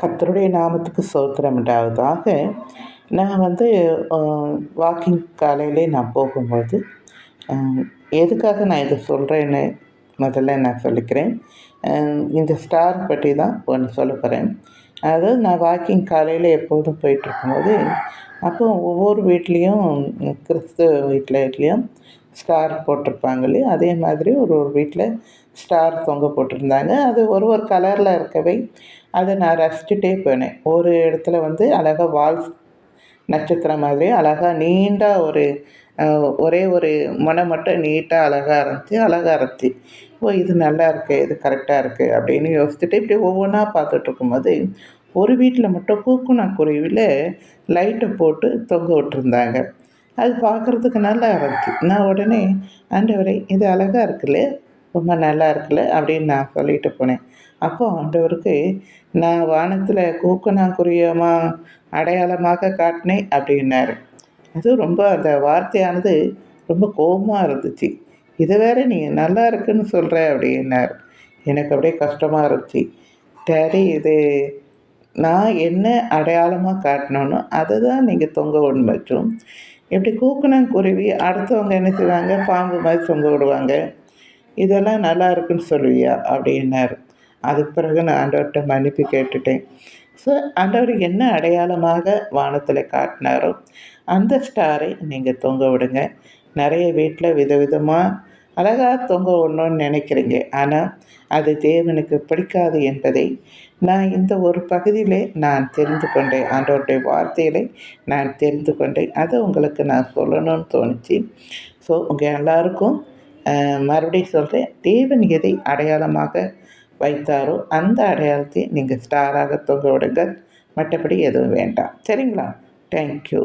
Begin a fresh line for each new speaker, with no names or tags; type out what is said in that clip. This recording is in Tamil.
கத்தருடைய நாமத்துக்கு சோத்திரம் உண்டாவதாக. நான் வந்து வாக்கிங் காலையிலே நான் போகும்போது எதுக்காக நான் இதை சொல்கிறேன்னு முதல்ல நான் சொல்லிக்கிறேன். இந்த ஸ்டார் பற்றி தான் ஒன்று சொல்ல போகிறேன் அதாவது நான் வாக்கிங் காலையில் எப்போதும் போயிட்டு இருக்கும்போது அப்போ ஒவ்வொரு வீட்லேயும் கிறிஸ்துவ வீட்டிலையும் ஸ்டார் போட்டிருப்பாங்க இல்லையா அதே மாதிரி ஒரு ஒரு வீட்டில் ஸ்டார் தொங்க போட்டிருந்தாங்க. அது ஒரு ஒரு கலரில் இருக்கவே அதை நான் ரசிச்சுட்டே போனேன். ஒரு இடத்துல வந்து அழகாக வால்ஸ் நட்சத்திரம் மாதிரி அழகாக நீண்ட ஒரு ஒரே ஒரு முனை மட்டும் நீட்டாக அழகாக இருந்துச்சு. அழகாக இருந்துச்சு. ஓ இது நல்லா இருக்குது இது கரெக்டாக இருக்குது அப்படின்னு யோசிச்சுட்டு இப்படி ஒவ்வொன்றா பார்த்துட்டு இருக்கும்போது ஒரு வீட்டில் மட்டும் கூக்குனாக்குருவியில் லைட்டை போட்டு தொங்க விட்டுருந்தாங்க. அது பார்க்குறதுக்கு நல்லா இருந்துச்சு நான் உடனே ஆண்டவரே இது அழகாக இருக்குல்ல? ரொம்ப நல்லா இருக்குல்ல? அப்படின்னு நான் சொல்லிட்டு போனேன். அப்போ ஆண்டவருக்கு நான் வானத்தில் கூக்கணாங்குருவியமாக அடையாளமாக காட்டினேன் அப்படின்னாரு. அது ரொம்ப அந்த வார்த்தையானது ரொம்ப கோபமாக இருந்துச்சு. இது வேற நீ நல்லா இருக்குன்னு சொல்கிற அப்படின்னாரு. எனக்கு அப்படியே கஷ்டமாக இருந்துச்சு. டேடி இது நான் என்ன அடையாளமாக காட்டணும்னோ அதை தான் நீங்கள் தொங்க விடணும். மற்றும் இப்படி கூக்குனங்குருவி அடுத்தவங்க என்ன செய்வாங்க? பாம்பு மாதிரி தொங்க விடுவாங்க. இதெல்லாம் நல்லா இருக்குன்னு சொல்லுவியா? அப்படின்னார். அதுக்கு பிறகு நான் ஆண்டவர்கிட்ட மன்னிப்பு கேட்டுட்டேன். ஸோ ஆண்டவர் என்ன அடையாளமாக வானத்தில் காட்டினாரோ அந்த ஸ்டாரை நீங்கள் தொங்க விடுங்க. நிறைய வீட்டில் விதவிதமாக அழகாக தொங்க ஒன்றுன்னு நினைக்கிறீங்க. ஆனால் அது தேவனுக்கு பிடிக்காது என்பதை நான் இந்த ஒரு பகுதியிலே நான் தெரிந்து கொண்டேன். ஆண்டோருடைய வார்த்தைகளை நான் தெரிந்து கொண்டேன். அதை உங்களுக்கு நான் சொல்லணும்னு தோணுச்சு. ஸோ உங்கள் எல்லாருக்கும் மறுபடியும் சொல்கிறேன் தேவன் எதை அடையாளமாக வைத்தாரோ அந்த அடையாளத்தை நீங்கள் ஸ்டாராக தொங்க விடுங்கள். மற்றபடி எதுவும் வேண்டாம். சரிங்களா? தேங்க்யூ